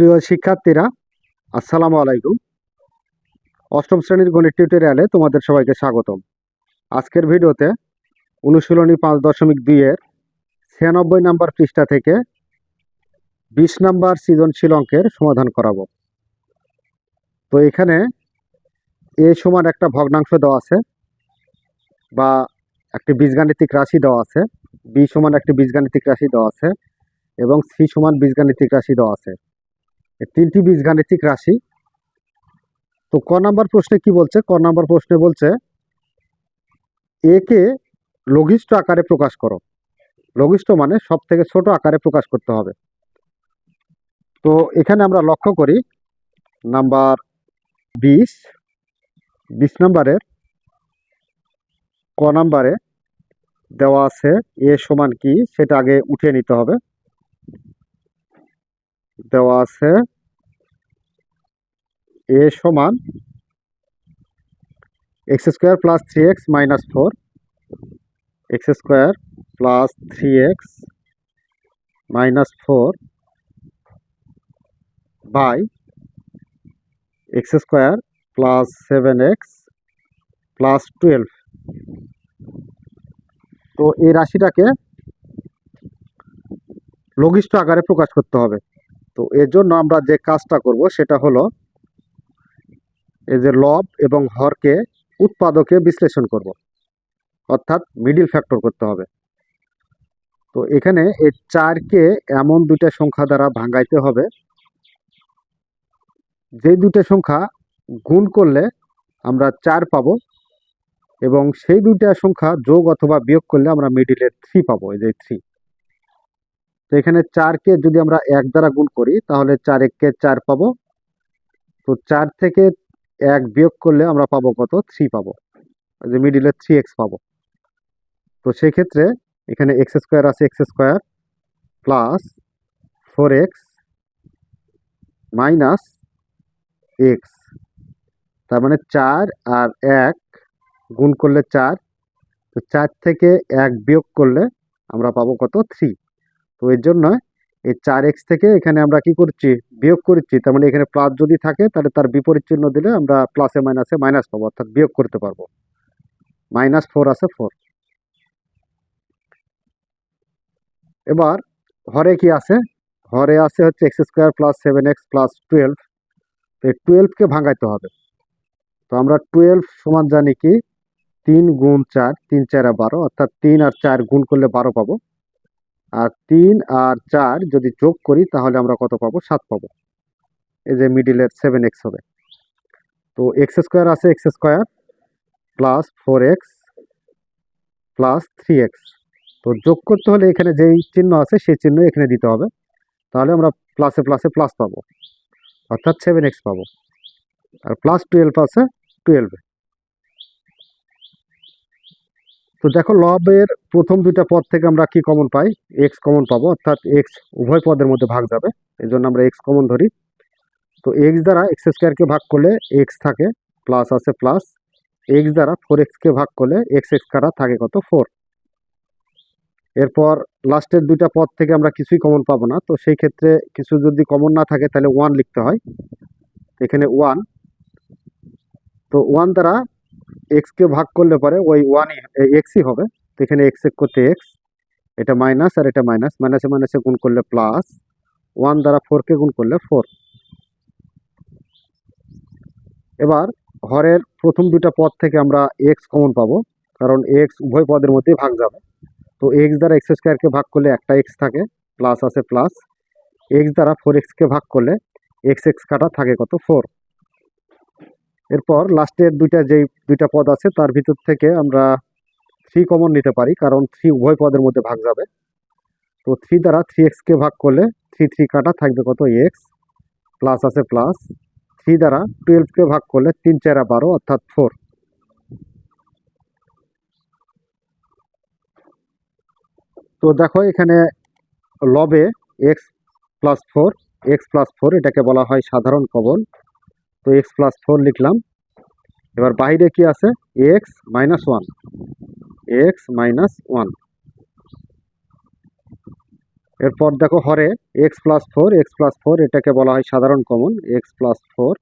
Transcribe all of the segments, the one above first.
প্রিয় শিক্ষার্থীরা, আসসালামু আলাইকুম। অষ্টম শ্রেণির গণিত টিউটোরিয়ালে তোমাদের সবাইকে স্বাগতম। আজকের ভিডিওতে অনুশীলনী পাঁচ দশমিক দুইয়ের ছিয়ানব্বই নাম্বার পৃষ্ঠা থেকে বিশ নাম্বার সৃজনশীল অঙ্কের সমাধান করাবো। তো এখানে এ সমান একটা ভগ্নাংশ দেওয়া আছে বা একটি বীজগাণিতিক রাশি দেওয়া আছে, বি সমান একটি বীজগাণিতিক রাশি দেওয়া আছে এবং সি সমান বীজগাণিতিক রাশি দেওয়া আছে। তিনটি বীজগাণিতিক রাশি। তো ক নাম্বার প্রশ্নে কি বলছে? ক নাম্বার প্রশ্নে বলছে একে লঘিষ্ঠ আকারে প্রকাশ করো। লঘিষ্ঠ মানে সব থেকে ছোট আকারে প্রকাশ করতে হবে। তো এখানে আমরা লক্ষ্য করি, নাম্বার বিশ বিশ নাম্বারের ক নাম্বারে দেওয়া আছে, এ সমান কি, সেটা আগে উঠিয়ে নিতে হবে। দেওয়া আছে। এ সমান x square plus three x minus four. X square plus three x minus four by x square plus seven x plus twelve. তো এই রাশিটাকে লঘিষ্ঠ আকারে প্রকাশ করতে হবে। তো এর জন্য আমরা যে কাজটা করব সেটা হলো এই যে লব এবং হরকে উৎপাদকে বিশ্লেষণ করব। অর্থাৎ মিডিল ফ্যাক্টর করতে হবে। তো এখানে এই চারকে এমন দুইটা সংখ্যা দ্বারা ভাঙাইতে হবে। যে দুইটা সংখ্যা গুণ করলে আমরা চার পাবো এবং সেই দুইটা সংখ্যা যোগ অথবা বিয়োগ করলে আমরা মিডিলে থ্রি পাবো, এই যে থ্রি তো এখানে চারকে যদি আমরা এক দ্বারা গুণ করি, তাহলে চার এককে চার পাবো। তো চার থেকে এক বিয়োগ করলে আমরা পাবো কত? থ্রি পাবো। যে মিডিলে থ্রি এক্স পাবো। তো সেই ক্ষেত্রে এখানে এক্স স্কোয়ার আছে x square plus four x minus x. তার মানে চার আর এক গুণ করলে চার। তো চার থেকে এক বিয়োগ করলে আমরা পাবো কত? থ্রি। তো এর জন্য এই চার এক্স থেকে এখানে আমরা কি করছি? বিয়োগ করছি। তার মানে এখানে প্লাস যদি থাকে, তাহলে তার বিপরীত চিহ্ন দিলে আমরা প্লাসে মাইনাসে মাইনাস পাবো, অর্থাৎ বিয়োগ করতে পারব। মাইনাস ফোর আছে ফোর এবার হরে কি আছে? হরে আছে হচ্ছে x square plus seven x plus twelve তো এই টুয়েলভকে ভাঙাইতে হবে। তো আমরা টুয়েলভ সমান জানি কি? তিন গুণ চার, তিন চার বারো, অর্থাৎ তিন আর চার গুণ করলে বারো পাবো। আর তিন আর চার যদি যোগ করি, তাহলে আমরা কত পাবো? সাত পাবো। এই যে মিডিলের সেভেন এক্স হবে। তো এক্স স্কোয়ার আছে x square plus four x plus three x তো যোগ করতে হলে এখানে যেই চিহ্ন আছে, সেই চিহ্ন এখানে দিতে হবে। তাহলে আমরা প্লাসে প্লাসে প্লাস পাবো। অর্থাৎ সেভেন এক্স পাবো। আর প্লাস টুয়েলভ আছে টুয়েলভে তো দেখো, লবের প্রথম দুইটা পদ থেকে আমরা কি কমন পাই? এক্স কমন পাবো, অর্থাৎ এক্স উভয় পদের মধ্যে ভাগ যাবে। এই জন্য আমরা এক্স কমন ধরি। তো এক্স দ্বারা এক্স স্কোয়ারকে ভাগ করলে এক্স থাকে প্লাস আছে প্লাস এক্স দ্বারা ফোর এক্সকে ভাগ করলে এক্স এক্স কারা থাকে কত? ফোর এরপর লাস্টের দুইটা পদ থেকে আমরা কিছুই কমন পাবো না। তো সেই ক্ষেত্রে কিছু যদি কমন না থাকে, তাহলে ওয়ান লিখতে হয়। এখানে ওয়ান তো ওয়ান দ্বারা এক্সকে ভাগ করলে পরে ওই ওয়ানই এক্সই হবে। তো এখানে এক্স এক করতে এক্স এটা মাইনাস আর এটা মাইনাস মাইনাসে মাইনাসে গুণ করলে প্লাস ওয়ান দ্বারা ফোরকে গুণ করলে ফোর এবার হরের প্রথম দুইটা পদ থেকে আমরা এক্স কমন পাবো, কারণ এক্স উভয় পদের মধ্যেই ভাগ যাবে। তো এক্স দ্বারা এক্স স্কোয়ারকে ভাগ করলে একটা এক্স থাকে প্লাস আছে প্লাস এক্স দ্বারা ফোর এক্সকে ভাগ করলে এক্স এক্স কাটা থাকে কত? ফোর এরপর লাস্টের দুইটা যেই দুইটা পদ আছে, তার ভিতর থেকে আমরা থ্রি কমন নিতে পারি, কারণ থ্রি উভয় পদের মধ্যে ভাগ যাবে। তো থ্রি দ্বারা থ্রি এক্সকে ভাগ করলে থ্রি থ্রি কাটা থাকবে কত? এক্স প্লাস আছে প্লাস থ্রি দ্বারা টুয়েলভকে ভাগ করলে তিন চারা বারো, অর্থাৎ ফোর তো দেখো এখানে লবে x plus four x plus four এটাকে বলা হয় সাধারণ কবল তো এক্স প্লাস ফোর লিখলাম। এবার বাইরে কি আছে? X minus one x minus one এরপর দেখো হরে x plus four x plus four এটাকে বলা হয় সাধারণ কমন এক্স প্লাস ফোর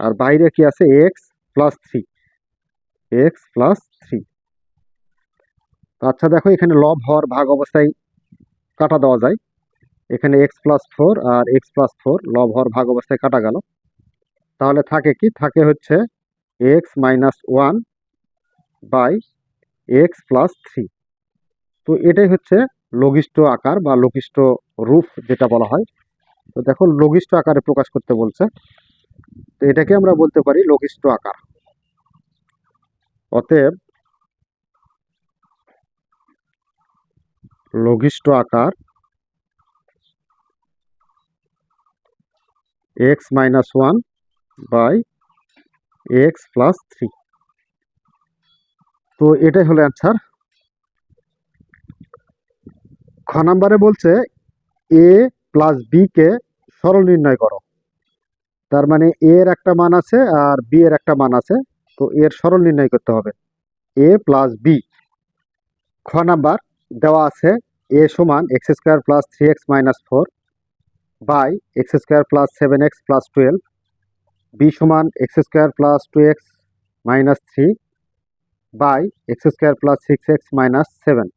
আর বাইরে কি আছে? X plus three x plus three আচ্ছা দেখো, এখানে লব, হর, ভাগ অবস্থায় কাটা দেওয়া যায়। এখানে এক্স প্লাস ফোর আর এক্স প্লাস ফোর লব হর ভাগ অবস্থায় কাটা গেল। তাহলে থাকে কি? থাকে হচ্ছে x minus one by x plus three তো এটাই হচ্ছে লঘিষ্ঠ আকার বা লঘিষ্ঠ রূপ যেটা বলা হয়। তো দেখো লঘিষ্ঠ আকারে প্রকাশ করতে বলছে। তো এটাকে আমরা বলতে পারি লঘিষ্ঠ আকার। অতএব লঘিষ্ঠ আকার x minus one by x plus three. তো এটাই হলো অ্যান্সার। খ নাম্বারে বলছে, এ প্লাস বি কে সরল নির্ণয় করো। তার মানে এ এর একটা মান আছে আর বি এর একটা মান আছে, তো এর সরল নির্ণয় করতে হবে। A plus B. খ নাম্বার দেওয়া আছে, এ সমান x square plus three x minus four. By x square plus seven x plus twelve, B সমান x square plus two x minus three, by x square plus six x minus seven.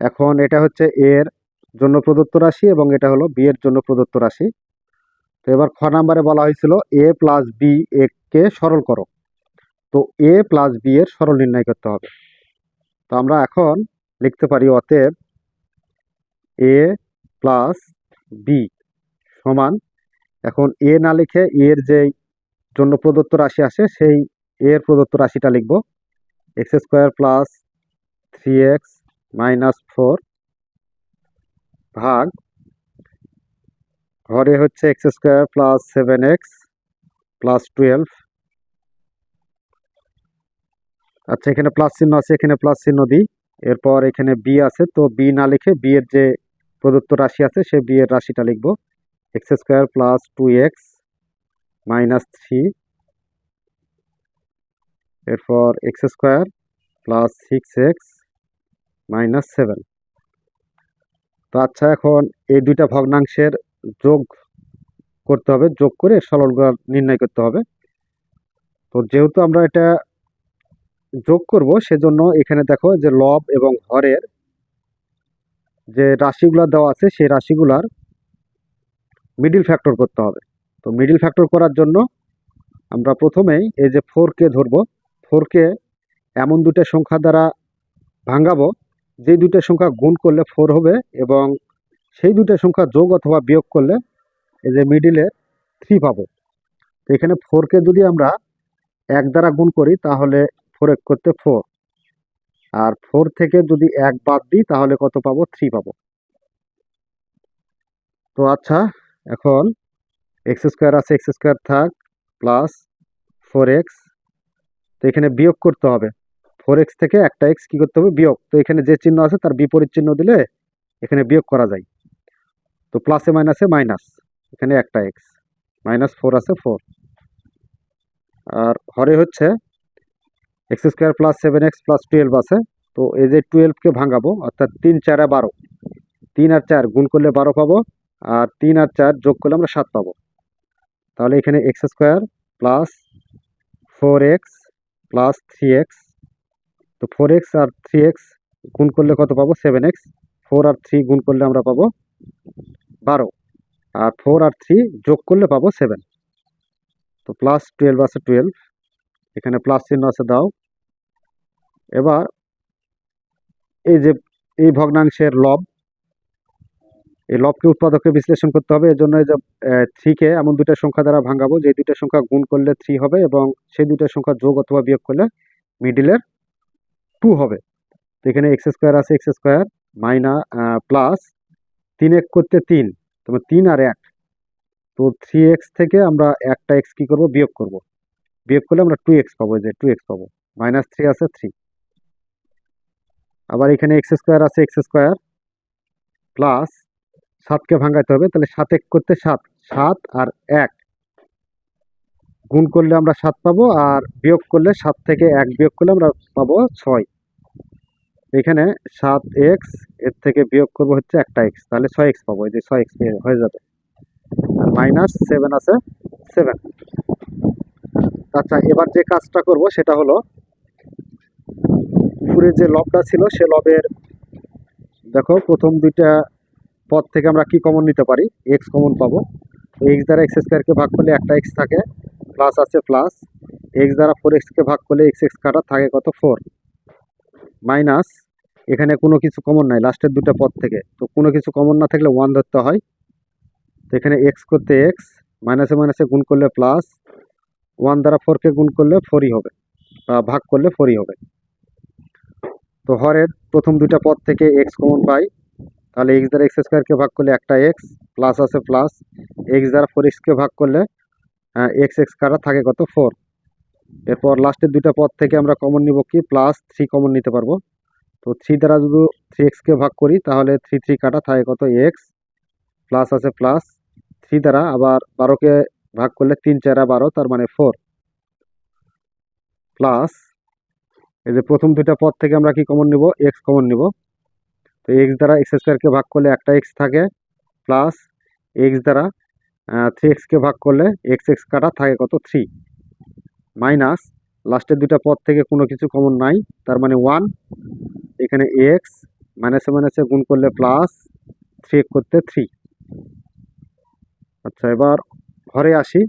এখন এটা হচ্ছে এর জন্য প্রদত্ত রাশি এবং এটা হলো বি এর জন্য প্রদত্ত রাশি। তো এবার খ নাম্বারে বলা হয়েছিল এ প্লাস বি কে সরল করো। তো এ প্লাস বি এর সরল নির্ণয় করতে হবে। তো আমরা এখন লিখতে পারি অতএব এ প্লাস বি সমান, এখন এ না লিখে এর যেই জন্য প্রদত্ত রাশি আসে সেই এর প্রদত্ত রাশিটা লিখব। X square plus three x minus four ভাগ, ঘরে হচ্ছে x square plus seven x plus twelve আচ্ছা এখানে প্লাস চিহ্ন আছে, এখানে প্লাস চিহ্ন দিই। এরপর এখানে বি আছে, তো বি না লিখে বি এর যে প্রদত্ত রাশি আছে, সে বি এর রাশিটা লিখব। X square plus two x minus three এরপর x square plus six x minus seven তো আচ্ছা এখন এই দুইটা ভগ্নাংশের যোগ করতে হবে, যোগ করে সরলগুলো নির্ণয় করতে হবে। তো যেহেতু আমরা এটা যোগ করব, সেজন্য এখানে দেখো যে লব এবং হরের যে রাশিগুলো দেওয়া আছে, সেই রাশিগুলার মিডিল ফ্যাক্টর করতে হবে। তো মিডিল ফ্যাক্টর করার জন্য আমরা প্রথমেই এই যে ফোরকে ধরবো। ফোরকে এমন দুটো সংখ্যা দ্বারা ভাঙাবো, যে দুটো সংখ্যা গুণ করলে ফোর হবে এবং সেই দুটো সংখ্যা যোগ অথবা বিয়োগ করলে এই যে মিডিলে থ্রি পাবো। তো এখানে ফোরকে যদি আমরা এক দ্বারা গুণ করি, তাহলে ফোর এক করতে ফোর আর ফোর থেকে যদি এক বাদ দিই, তাহলে কত পাবো? থ্রি পাবো। তো আচ্ছা এখন এক্স স্কোয়ার আছে এক্স স্কোয়ার থাক প্লাস ফোর এক্স তো এখানে বিয়োগ করতে হবে। ফোর এক্স থেকে একটা এক্স কী করতে হবে? বিয়োগ। তো এখানে যে চিহ্ন আছে, তার বিপরীত চিহ্ন দিলে এখানে বিয়োগ করা যায়। তো প্লাসে মাইনাসে মাইনাস এখানে একটা এক্স মাইনাস ফোর আছে ফোর আর হরে হচ্ছে x square plus seven x plus twelve আছে। তো এই যে টুয়েলভকে ভাঙাবো, অর্থাৎ তিন, চারে বারো। তিন আর চার গুণ করলে বারো পাবো, আর তিন আর চার যোগ করলে আমরা সাত পাবো। তাহলে এখানে x square plus four x plus three x তো ফোর এক্স আর থ্রি এক্স গুণ করলে কত পাবো? সেভেন এক্স ফোর আর থ্রি গুণ করলে আমরা পাবো বারো, আর ফোর আর থ্রি যোগ করলে পাবো সেভেন তো প্লাস টুয়েলভ আছে টুয়েলভ এখানে প্লাস চিহ্ন আছে দাও। এবার এই যে, এই ভগ্নাংশের লব, এই লবকে উৎপাদককে বিশ্লেষণ করতে হবে। এর জন্য যে থ্রিকে এমন দুইটা সংখ্যা দ্বারা ভাঙাবো, যে দুইটা সংখ্যা গুণ করলে থ্রি হবে এবং সেই দুইটা সংখ্যা যোগ অথবা বিয়োগ করলে মিডিলের টু হবে। তো এখানে এক্স স্কোয়ার আছে, এক্স স্কোয়ার মাইনা প্লাস তিন এক করতে তিন তোমার তিন আর এক। তো থ্রি এক্স থেকে আমরা একটা এক্স কী করব? বিয়োগ করব। বিয়োগ করলে আমরা টু এক্স পাবো যে টু এক্স পাবো। মাইনাস থ্রি আছে থ্রি। আবার এখানে এক্স স্কোয়ার আছে এক্স স্কোয়ার প্লাস সাতকে ভাঙাইতে হবে, তাহলে সাত এক করতে সাত সাত আর এক। গুণ করলে আমরা সাত পাবো আর বিয়োগ করলে সাত থেকে এক বিয়োগ করলে আমরা পাবো ছয়। এখানে সাত এক্সের থেকে বিয়োগ করব হচ্ছে একটা এক্স তাহলে ছয় এক্স পাবো, এই যে ছয় এক্স হয়ে যাবে। আর মাইনাস সেভেন আছে সেভেন আচ্ছা এবার যে কাজটা করব সেটা হলো উপরে যে লবটা ছিল, সে লবের, দেখো, প্রথম দুইটা পদ থেকে আমরা কি কমন নিতে পারি? এক্স কমন পাবো। এক্স দ্বারা এক্স স্কোয়ারকে ভাগ করলে একটা এক্স থাকে প্লাস আছে প্লাস এক্স দ্বারা ফোর এক্সকে ভাগ করলে এক্স এক্স কাটা থাকে কত? ফোর মাইনাস এখানে কোনো কিছু কমন নাই লাস্টের দুটো পদ থেকে। তো কোনো কিছু কমন না থাকলে ওয়ান ধরতে হয়। তো এখানে এক্স করতে এক্স মাইনাসে মাইনাসে গুণ করলে প্লাস ওয়ান দ্বারা ফোরকে গুণ করলে ফোরই হবে, বা ভাগ করলে ফোরই হবে। তো হরের প্রথম দুইটা পদ থেকে এক্স কমন পাই। তাহলে এক্স দ্বারা এক্স স্কোয়ারকে ভাগ করলে একটা এক্স প্লাস আছে প্লাস এক্স দ্বারা ফোর এক্সকে ভাগ করলে এক্স এক্স কাটা থাকে কত ফোর এরপর লাস্টের দুইটা পদ থেকে আমরা কমন নিব কি? প্লাস থ্রি কমন নিতে পারব। তো থ্রি দ্বারা যদি থ্রি এক্সকে ভাগ করি, তাহলে থ্রি থ্রি কাটা থাকে কত? এক্স প্লাস আছে প্লাস থ্রি দ্বারা আবার বারোকে ভাগ করলে তিন চারা বারো, তার মানে ফোর প্লাস এই যে প্রথম দুইটা পদ থেকে আমরা কি কমন নিব? এক্স কমন নিব। তো এক্স দ্বারা এক্স স্কোয়ারকে ভাগ করলে একটা এক্স থাকে প্লাস এক্স দ্বারা থ্রি এক্সকে ভাগ করলে এক্স এক্স কাটা থাকে কত? থ্রি মাইনাস লাস্টের দুইটা পদ থেকে কোনো কিছু কমন নাই, তার মানে ওয়ান এখানে এক্স মাইনাসে মাইনাসে গুণ করলে প্লাস থ্রি করতে থ্রি আচ্ছা এবার ঘরে আসি।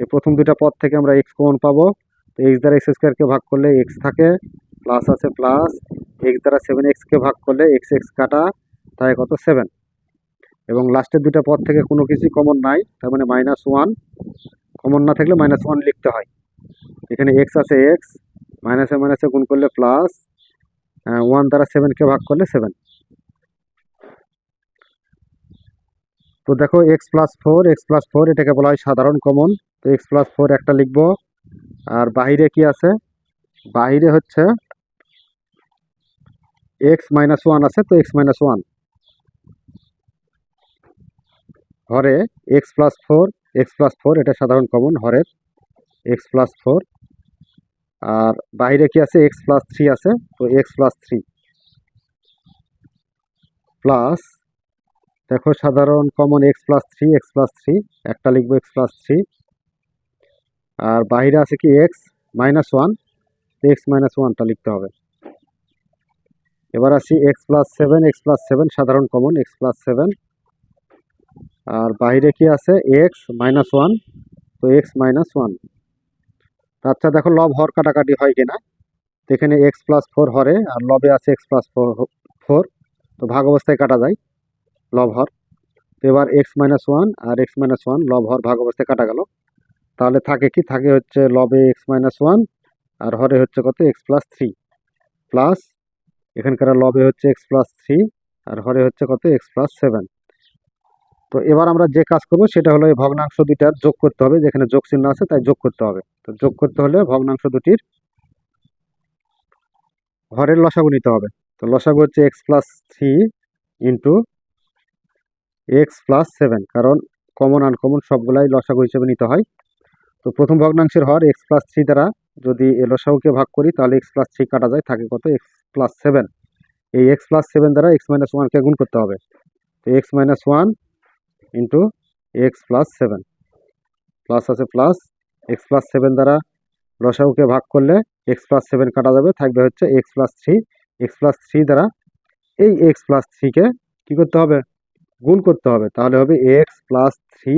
এই প্রথম দুইটা পদ থেকে আমরা এক্স কমন পাবো। তো এক্স দ্বারা এক্স স্কোয়ারকে ভাগ করলে এক্স থাকে প্লাস আছে প্লাস এক্স দ্বারা সেভেন এক্সকে ভাগ করলে এক্স এক্স কাটা থাকে কত? সেভেন এবং লাস্টের দুইটা পদ থেকে কোনো কিছুই কমন নাই, তার মানে মাইনাস ওয়ান কমন না থাকলে মাইনাস ওয়ান লিখতে হয়। এখানে এক্স আছে এক্স মাইনাসে মাইনাসে গুণ করলে প্লাস ওয়ান দ্বারা সেভেনকে ভাগ করলে সেভেন তো দেখো X plus four X plus four এটাকে বলা হয় সাধারণ কমন তো এক্স প্লাস ফোর একটা লিখব। আর বাহিরে কি আছে? বাহিরে হচ্ছে এক্স মাইনাস ওয়ান আছে, তো এক্স মাইনাস ওয়ান হরে X plus four X plus four এটা সাধারণ কমন হরের এক্স প্লাস ফোর আর বাইরে কি আছে? এক্স প্লাস থ্রি আছে, তো এক্স প্লাস থ্রি প্লাস দেখো সাধারণ common X plus three X plus three একটা লিখব এক্স প্লাস থ্রি আর বাইরে আছে কি X minus one X minus ওয়ানটা লিখতে হবে। এবার আসি X plus seven X plus seven সাধারণ কমন এক্স প্লাস সেভেন আর বাইরে কি আছে? এক্স মাইনাস ওয়ান তো এক্স মাইনাস ওয়ান আচ্ছা দেখো, লব হর কাটাকাটি হয় কিনা? এখানে এক্স প্লাস ফোর হরে, আর লবে আছে এক্স প্লাস ফোর তো ভাগ অবস্থায় কাটা যায়, লব হর। তো এবার এক্স মাইনাস ওয়ান আর এক্স মাইনাস ওয়ান লব হর ভাগ অবস্থায় কাটা গেল। তাহলে থাকে কি? থাকে হচ্ছে লবে এক্স মাইনাস ওয়ান আর হরে হচ্ছে কত? এক্স প্লাস থ্রি প্লাস এখানকার লবে হচ্ছে এক্স প্লাস থ্রি আর হরে হচ্ছে কত? এক্স প্লাস সেভেন তো এবার আমরা যে কাজ করব সেটা হলো এই ভগ্নাংশ দুইটার যোগ করতে হবে, যেখানে যোগ চিহ্ন আছে তাই যোগ করতে হবে। তো যোগ করতে হলে ভগ্নাংশ দুটির হরের লসাগু নিতে হবে। তো লসাগু হচ্ছে X plus three into X plus seven কারণ কমন আনকমন সবগুলাই লসাগু হিসেবে নিতে হয়। তো প্রথম ভগ্নাংশের হর এক্স প্লাস থ্রি দ্বারা যদি এ লসাগুকে ভাগ করি, তাহলে এক্স প্লাস থ্রি কাটা যায়, থাকে কত? এক্স প্লাস সেভেন এই এক্স প্লাস সেভেন দ্বারা এক্স মাইনাস ওয়ানকে গুণ করতে হবে তো X minus one into X plus seven plus আছে প্লাস এক্স প্লাস সেভেন দ্বারা লসাগুকে ভাগ করলে এক্স প্লাস সেভেন কাটা যাবে থাকবে হচ্ছে X plus three X plus three দ্বারা এই এক্স প্লাস থ্রিকে কী করতে হবে গুণ করতে হবে তাহলে হবে এক্স প্লাস থ্রি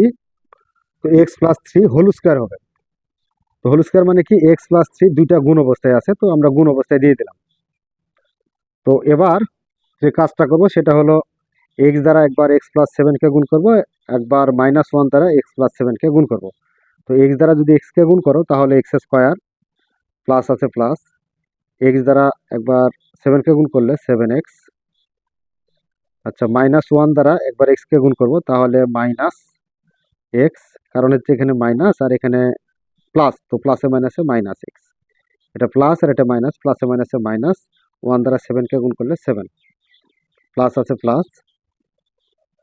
তো X plus three whole square হবে তো হোল স্কোয়ার মানে কি এক্স প্লাস থ্রি দুইটা গুণ অবস্থায় আছে তো আমরা গুণ অবস্থায় দিয়ে দিলাম তো এবার যে কাজটা করব সেটা হলো এক্স দ্বারা একবার এক্স প্লাস সেভেনকে গুণ করব, একবার মাইনাস ওয়ান দ্বারা এক্স প্লাস সেভেনকে গুণ করব। তো এক্স দ্বারা যদি এক্সকে গুণ করো, তাহলে এক্স স্কোয়ার প্লাস আছে প্লাস এক্স দ্বারা একবার সেভেনকে গুণ করলে সেভেন এক্স আচ্ছা মাইনাস ওয়ান দ্বারা একবার এক্সকে গুণ করব, তাহলে মাইনাস এক্স কারণ হচ্ছে এখানে মাইনাস আর এখানে প্লাস তো প্লাসে মাইনাসে মাইনাস এক্স এটা প্লাস আর এটা মাইনাস প্লাসে মাইনাসে মাইনাস ওয়ান দ্বারা সেভেনকে গুণ করলে সেভেন প্লাস আছে প্লাস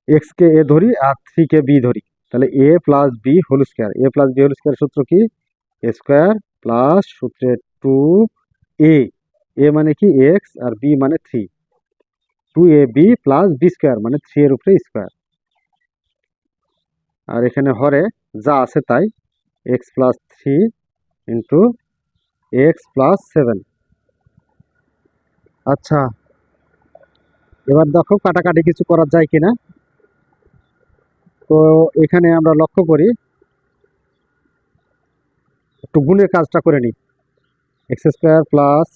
এক্সকে এ ধরি আর থ্রিকে বি ধরি। তাহলে A plus B whole square A plus B whole square সূত্র কি? এ স্কোয়ার প্লাস সূত্রে টু এ এ মানে কি? এক্স আর বি মানে three two A B plus B square মানে থ্রি এর উপরে স্কোয়ার আর এখানে হরে যা আছে তাই। X plus three into X plus seven আচ্ছা। এবার দেখো কাটাকাটি কিছু করা যায় কিনা। তো এখানে আমরা লক্ষ্য করি, একটু গুণের কাজটা করে নিই। এক্স স্কোয়ার প্লাস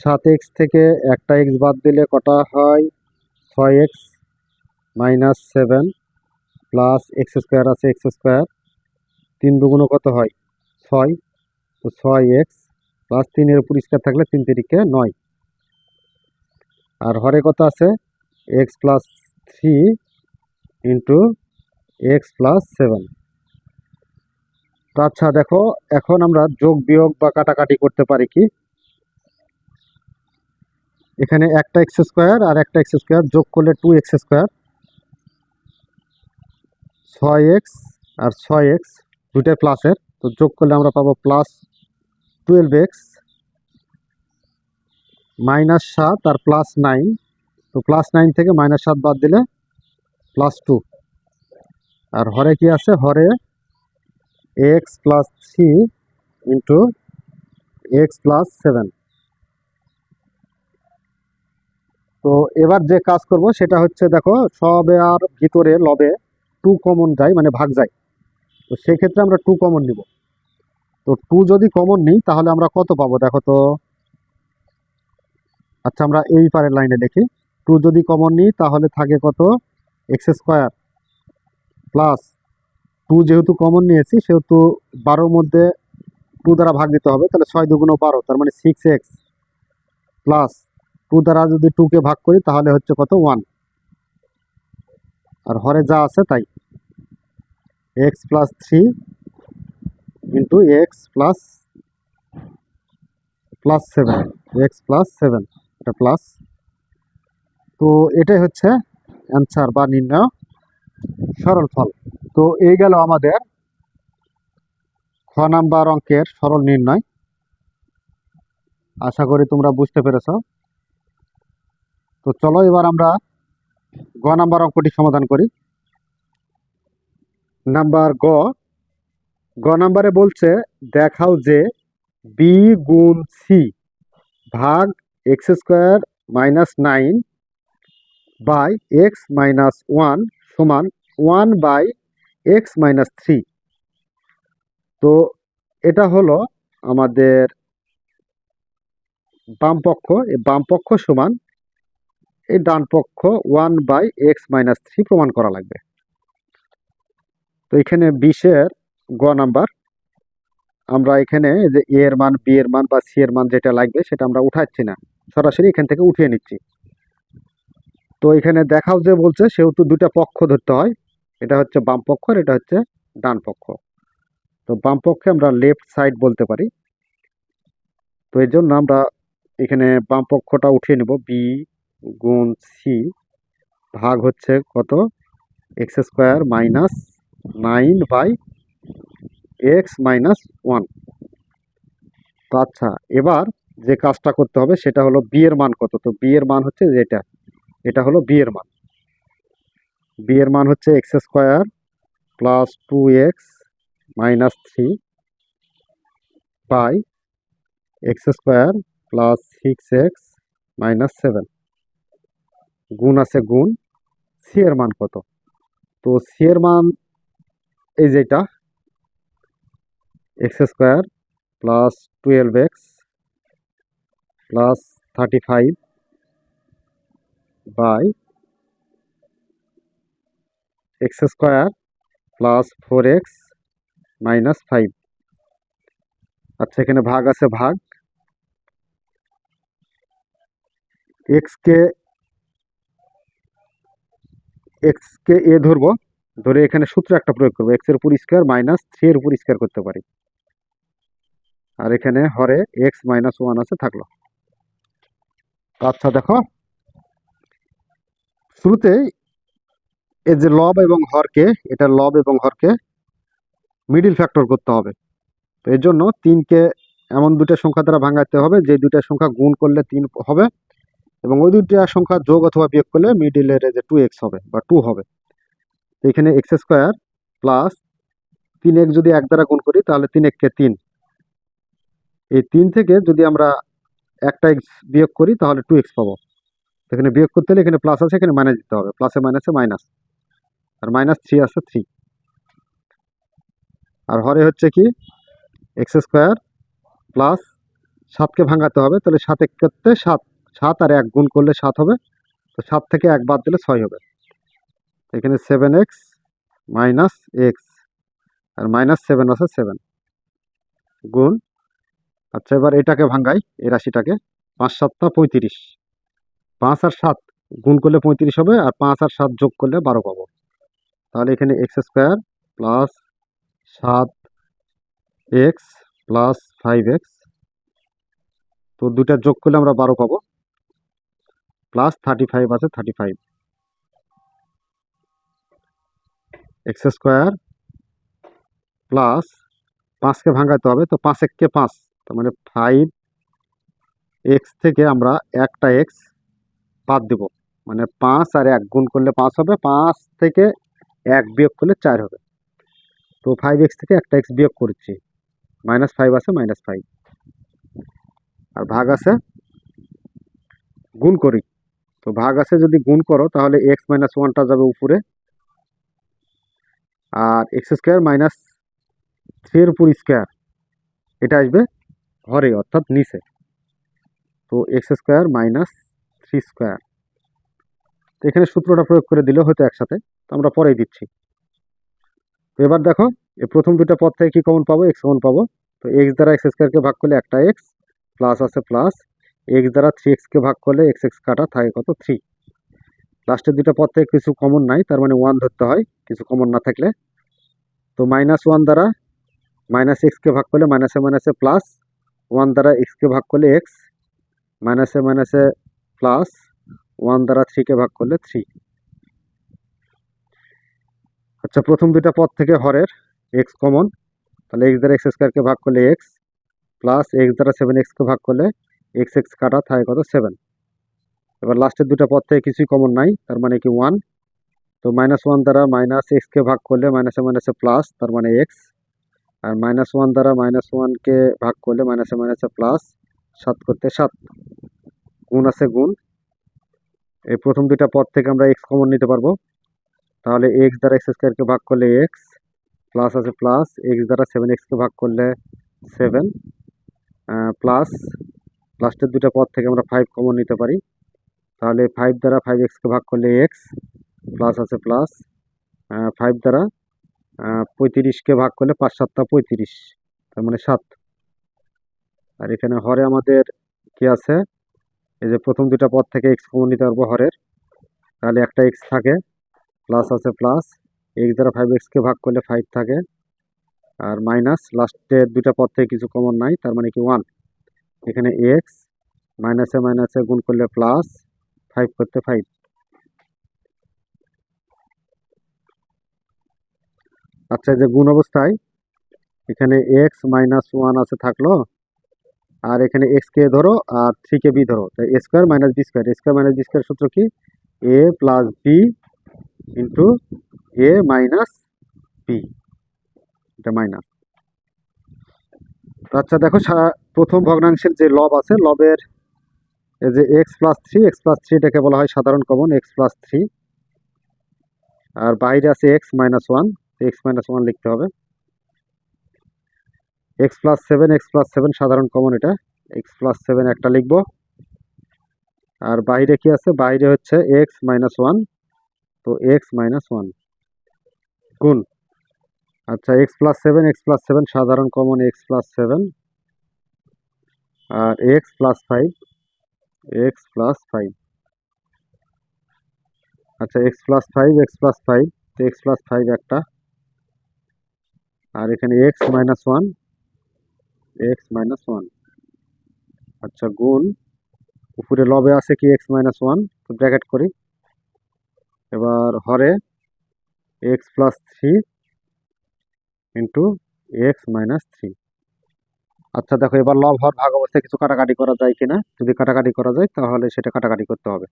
সাত এক্স থেকে একটা এক্স বাদ দিলে কটা হয়? ছয় X minus seven plus X square আছে এক্স স্কোয়ার তিন দুগুণ কত হয়? ছয়। তো ছয় এক্স প্লাস তিনের উপর স্কোয়ার থাকলে তিন তিরিকে নয়। আর হরে কত আছে? X plus three into X plus seven তো আচ্ছা দেখো, এখন আমরা যোগ বিয়োগ বা কাটাকাটি করতে পারি কি? এখানে একটা এক্স স্কোয়ার আর একটা এক্স স্কোয়ার যোগ করলে টু এক্স স্কোয়ার ছয় এক্স আর ছয় এক্স দুটাই প্লাসের তো যোগ করলে আমরা পাবো প্লাস টুয়েলভ এক্স মাইনাস সাত আর প্লাস নাইন তো প্লাস নাইন থেকে মাইনাস সাত বাদ দিলে প্লাস টু আর হরে কি আছে? হরে X plus three into X plus seven তো এবার যে কাজ করব, সেটা হচ্ছে দেখো, সবে আর ভিতরে লবে টু কমন যায় মানে ভাগ যায়। তো সেক্ষেত্রে আমরা টু কমন নিব। তো টু যদি কমন নিই, তাহলে আমরা কত পাবো? দেখো তো আচ্ছা আমরা এই পারের লাইনে দেখি। টু যদি কমন নিই, তাহলে থাকে কত? এক্স স্কোয়ার প্লাস টু যেহেতু কমন নিয়েছি, সেহেতু বারোর মধ্যে টু দ্বারা ভাগ দিতে হবে, তাহলে ছয় দুগুণ বারো, তার মানে সিক্স এক্স প্লাস টু দ্বারা যদি টুকে ভাগ করি, তাহলে হচ্ছে কত? ওয়ান আর হরে যা আছে তাই। X plus three into X plus plus seven X plus seven এটা প্লাস তো এটাই হচ্ছে অ্যান্সার বা নির্ণয় সরল ফল। তো এই গেল আমাদের খ নাম্বার অঙ্কের সরল নির্ণয়। আশা করি তোমরা বুঝতে পেরেছ। তো চলো এবার আমরা গ নাম্বার অঙ্কটি সমাধান করি। নাম্বার গ। গ নাম্বারে বলছে দেখাও যে বি গুণ সি ভাগ X square minus nine by X minus one সমান one by X minus three. তো এটা হলো আমাদের বাম পক্ষ। এই বাম পক্ষ সমান এই ডান পক্ষ one by X minus three প্রমাণ করা লাগবে। তো এখানে বিশের গ নাম্বার আমরা এখানে যে এ এর মান বি এর মান বা সি এর মান যেটা লাগবে সেটা আমরা উঠাচ্ছি না। সরাসরি এখান থেকে উঠিয়ে নিচ্ছি। তো এখানে দেখাও যে বলছে, সেহেতু দুটা পক্ষ ধরতে হয়। এটা হচ্ছে বাম পক্ষ আর এটা হচ্ছে ডান পক্ষ। তো বাম পক্ষে আমরা লেফট সাইড বলতে পারি। তো এই জন্য আমরা এখানে বাম পক্ষটা উঠিয়ে নেব। বি গুণ সি ভাগ হচ্ছে কত? X square minus nine by X minus one আচ্ছা এবার যে কাজটা করতে হবে সেটা হলো বি এর মান কত? তো বি এর মান হচ্ছে যেটা? এটা হলো বি এর মান। বি এর মান হচ্ছে X square plus two X minus three by X square plus six X minus seven গুণ আছে গুণ সি এর মান কত? তো সি এর মান এই যেটা X square plus twelve X plus thirty five by X square plus four X minus five. আচ্ছা এখানে ভাগ আছে, ভাগ। এক্সকে এক্সকে এ ধরবো, ধরে এখানে সূত্র একটা প্রয়োগ করব, এক্সের উপর স্কোয়ার মাইনাস থ্রি এর উপর স্কোয়ার করতে পারি। আর এখানে হরে এক্স মাইনাস ওয়ান আছে, থাকল। আচ্ছা দেখো। শুরুতেই এই যে লব এবং হরকে, এটা লব এবং হরকে মিডিল ফ্যাক্টর করতে হবে। তো এর জন্য তিনকে, এমন দুটা সংখ্যা দ্বারা ভাঙাতে হবে, যে দুটা সংখ্যা গুণ করলে তিন হবে এবং ওই দুইটা সংখ্যা যোগ অথবা বিয়োগ করলে মিডিলের যে টু এক্স হবে বা টু হবে। তো এখানে এক্স স্কোয়ার প্লাস তিন এক যদি এক দ্বারা গুণ করি, তাহলে তিন এককে তিন। এই তিন থেকে যদি আমরা একটা এক্স বিয়োগ করি, তাহলে টু এক্স পাবো। এখানে বিয়োগ করতে হলে এখানে প্লাস আছে, এখানে মাইনাস দিতে হবে। প্লাসে মাইনাসে মাইনাস আর মাইনাস থ্রি আছে থ্রি আর হরে হচ্ছে কি? এক্স স্কোয়ার প্লাস সাতকে ভাঙাতে হবে, তাহলে সাত এক করতে সাত। সাত আর এক গুণ করলে সাত হবে, তো সাত থেকে এক বাদ দিলে ছয় হবে। এখানে সেভেন এক্স মাইনাস এক্স আর মাইনাস সেভেন আছে সেভেন গুণ আচ্ছা এবার এটাকে ভাঙ্গাই এই রাশিটাকে। পাঁচ সাতটা পঁয়ত্রিশ। পাঁচ আর সাত গুণ করলে পঁয়ত্রিশ হবে, আর পাঁচ আর সাত যোগ করলে বারো পাবো। তাহলে এখানে এক্স স্কোয়ার প্লাস সাত এক্স প্লাস ফাইভ এক্স, তো দুটা যোগ করলে আমরা বারো পাবো। প্লাস থার্টি ফাইভ আছে, thirty five. X square plus পাঁচকে ভাঙাতে হবে, তো পাঁচ এককে পাঁচ। তার মানে ফাইভ এক্স থেকে আমরা একটা এক্স বাদ দেব। মানে পাঁচ আর এক গুণ করলে পাঁচ হবে, পাঁচ থেকে এক বিয়োগ করলে চার হবে। তো ফাইভ এক্স থেকে একটা এক্স বিয়োগ করছি। মাইনাস ফাইভ আছে মাইনাস ফাইভ আর ভাগ আছে, গুণ করি। তো ভাগ আছে যদি গুণ করো, তাহলে এক্স মাইনাস ওয়ানটা যাবে উপরে। আর এক্স স্কোয়ার মাইনাস থ্রির উপর স্কোয়ার এটা আসবে ঘরে, অর্থাৎ নিচে। তো X square minus three square তো এখানে সূত্রটা প্রয়োগ করে দিলেও হয়তো একসাথে, তো আমরা পরেই দিচ্ছি। তো এবার দেখো, এই প্রথম দুটো পদ থেকে কী কমন পাবো? এক্স কমন পাবো। তো এক্স দ্বারা এক্স স্কোয়ারকে ভাগ করলে একটা এক্স প্লাস আছে প্লাস এক্স দ্বারা থ্রি এক্সকে ভাগ করলে এক্স এক্স কাটা থাকে কত? থ্রি লাস্টের দুটো পদ থেকে কিছু কমন নাই, তার মানে ওয়ান ধরতে হয়, কিছু কমন না থাকলে। তো মাইনাস ওয়ান দ্বারা মাইনাস এক্সকে ভাগ করলে মাইনাসে মাইনাসে প্লাস ওয়ান দ্বারা এক্সকে ভাগ করলে এক্স মাইনাসে মাইনাসে প্লাস ওয়ান দ্বারা থ্রিকে ভাগ করলে থ্রি আচ্ছা প্রথম দুটা পদ থেকে হরের এক্স কমন তাহলে এক্স দ্বারা এক্স স্কোয়ারকে ভাগ করলে এক্স প্লাস এক্স দ্বারা সেভেন এক্সকে ভাগ করলে এক্স এক্স কাটা থাকে কত? সেভেন এবার লাস্টের দুটো পদ থেকে কিছুই কমন নাই, তার মানে কি ওয়ান তো মাইনাস ওয়ান দ্বারা মাইনাস এক্সকে ভাগ করলে মাইনাসে মাইনাসে প্লাস তার মানে এক্স আর মাইনাস ওয়ান দ্বারা মাইনাস ওয়ানকে ভাগ করলে মাইনাসে মাইনাসে প্লাস সাত করতে সাত। গুণ আছে গুণ। এই প্রথম দুইটা পদ থেকে আমরা এক্স কমন নিতে পারব। তাহলে এক্স দ্বারা এক্স স্কোয়ারকে ভাগ করলে এক্স প্লাস আছে প্লাস এক্স দ্বারা সেভেন এক্সকে ভাগ করলে সেভেন প্লাস লাস্টের দুটা পদ থেকে আমরা ফাইভ কমন নিতে পারি। তাহলে ফাইভ দ্বারা ফাইভ এক্সকে ভাগ করলে এক্স প্লাস আছে প্লাস ফাইভ দ্বারা পঁয়ত্রিশকে ভাগ করলে পাঁচ সাতটা পঁয়ত্রিশ, তার মানে সাত। আর এখানে হরে আমাদের কি আছে? এই যে প্রথম দুটা পদ থেকে এক্স কমন নিতে পারব হরের। তাহলে একটা এক্স থাকে প্লাস আছে প্লাস এক্স দ্বারা ফাইভ এক্সকে ভাগ করলে ফাইভ থাকে, আর মাইনাস লাস্টের দুটা পদ থেকে কিছু কমন নাই, তার মানে কি ওয়ান এখানে এক্স মাইনাসে মাইনাসে গুণ করলে প্লাস ফাইভ করতে ফাইভ আচ্ছা যে গুণ অবস্থায়, এখানে এক্স মাইনাস ওয়ান আছে থাকল, আর এখানে এক্স কে ধরো, আর থ্রি কে বি ধরো, তাই A square minus B square square minus B square সূত্র কি? A plus B into A minus B এটা মাইনাস আচ্ছা দেখো প্রথম ভগ্নাংশের যে লব আছে, লবের যে X plus three X plus three এটাকে বলা হয় সাধারণ কমন এক্স প্লাস থ্রি আর বাইরে আছে X minus one X minus one লিখতে হবে X plus seven X plus seven সাধারণ কমন এটা এক্স প্লাস সেভেন একটা লিখব আর বাইরে কি আছে বাইরে হচ্ছে এক্স মাইনাস ওয়ান তো এক্স মাইনাস ওয়ান গুণ আচ্ছা X plus seven X plus seven সাধারণ কমন এক্স প্লাস সেভেন আর X plus five X plus five আচ্ছা X plus five X plus five তো এক্স প্লাস ফাইভ একটা আর এখানে X minus one X minus one আচ্ছা গুণ। উপরে লবে আছে কি এক্স মাইনাস ওয়ান তো ব্র্যাকেট করি। এবার হরে X plus three into X minus three আচ্ছা দেখো, এবার লব হর ভাগ অবস্থায় কিছু কাটাকাটি করা যায় কিনা? যদি কাটাকাটি করা যায়, তাহলে সেটা কাটাকাটি করতে হবে।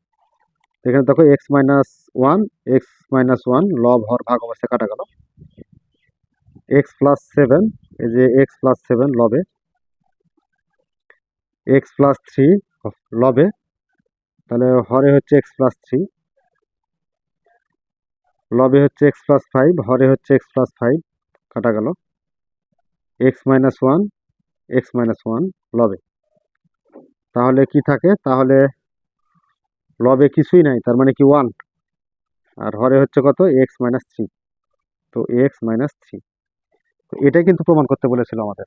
এখানে দেখো X minus one X minus one লব হর ভাগ অবস্থায় কাটা গেল। এক্স প্লাস সেভেন এই যে এক্স প্লাস সেভেন লবে। এক্স প্লাস থ্রি লবে। তাহলে হরে হচ্ছে এক্স প্লাস থ্রি লবে হচ্ছে এক্স প্লাস ফাইভ হরে হচ্ছে এক্স প্লাস ফাইভ কাটা গেল। X minus one X minus one লবে। তাহলে কি থাকে? তাহলে লবে কিছুই নাই, তার মানে কি ওয়ান আর হরে হচ্ছে কত? এক্স মাইনাস থ্রি তো এক্স মাইনাস থ্রি এটাই কিন্তু প্রমাণ করতে বলেছিল আমাদের।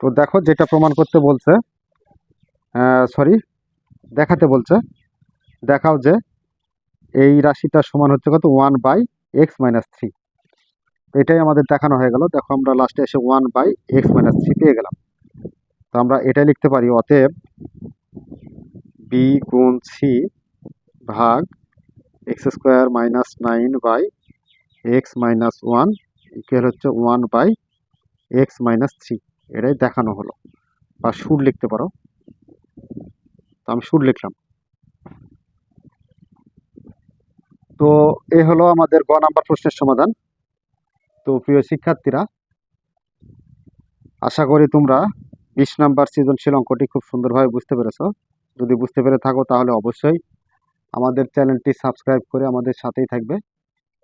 তো দেখো যেটা প্রমাণ করতে বলছে সরি দেখাতে বলছে। দেখাও যে এই রাশিটা সমান হচ্ছে কত? One by X minus three এটাই আমাদের দেখানো হয়ে গেল। দেখো আমরা লাস্টে এসে one by X minus three পেয়ে গেলাম। তো আমরা এটাই লিখতে পারি, অতএব বি গুণ সি ভাগ X square minus nine by X minus one equal হচ্ছে one by X minus three এটাই দেখানো হলো। বা সুর লিখতে পারো। তো আমি সুর লিখলাম। তো এ হলো আমাদের গ নাম্বার প্রশ্নের সমাধান। তো প্রিয় শিক্ষার্থীরা, আশা করি তোমরা বিশ নাম্বার সৃজনশীল অঙ্কটি খুব সুন্দরভাবে বুঝতে পেরেছ। যদি বুঝতে পেরে থাকো তাহলে অবশ্যই আমাদের চ্যানেলটি সাবস্ক্রাইব করে আমাদের সাথেই থাকবে।